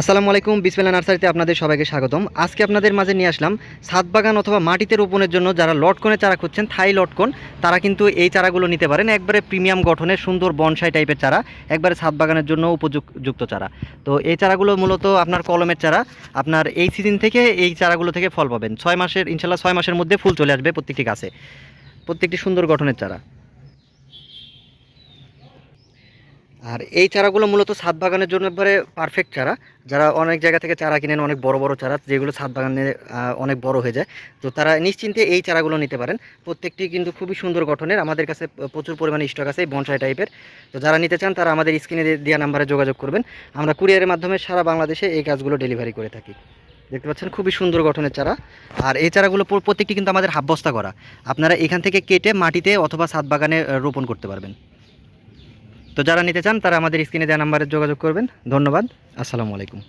আসসালামু আলাইকুম বিসমেলা নার্সারিতে আপনাদের সবাইকে স্বাগতম। আজকে আপনাদের মাঝে নিয়ে আসলাম ছাদ বাগান অথবা মাটিতে রোপণের জন্য যারা লটকনের চারা খুঁজছেন, থাই লটকন, তারা কিন্তু এই চারাগুলো নিতে পারেন। একবারে প্রিমিয়াম গঠনের সুন্দর বনসাই টাইপের চারা, একবারে ছাদ বাগানের জন্য উপযুক্ত চারা। তো এই চারাগুলো মূলত আপনার কলমের চারা, আপনার এই সিজন থেকে এই চারাগুলো থেকে ফল পাবেন। ছয় মাসের, ইনশাল্লাহ ছয় মাসের মধ্যে ফুল চলে আসবে প্রত্যেকটি গাছে। প্রত্যেকটি সুন্দর গঠনের চারা। আর এই চারাগুলো মূলত ছাদ বাগানের জন্য একবারে পারফেক্ট চারা। যারা অনেক জায়গা থেকে চারা কিনেন, অনেক বড় বড় চারা, যেগুলো ছাদ বাগানে অনেক বড় হয়ে যায়। তো তারা নিশ্চিন্তে এই চারাগুলো নিতে পারেন। প্রত্যেকটি কিন্তু খুবই সুন্দর গঠনের। আমাদের কাছে প্রচুর পরিমাণে স্টক আছে বনসাই টাইপের তো যারা নিতে চান, তারা আমাদের স্ক্রিনে দেওয়া নাম্বারে যোগাযোগ করবেন। আমরা কুরিয়ারের মাধ্যমে সারা বাংলাদেশে এই গাছগুলো ডেলিভারি করে থাকি। দেখতে পাচ্ছেন, খুবই সুন্দর গঠনের চারা। আর এই চারাগুলো প্রত্যেকটি কিন্তু আমাদের হাফ করা। আপনারা এখান থেকে কেটে মাটিতে অথবা ছাদ বাগানে রোপণ করতে পারবেন। তো যারা নিতে চান তারা আমাদের স্ক্রিনে দেওয়া নাম্বারে যোগাযোগ করবেন। ধন্যবাদ। আসসালামু আলাইকুম।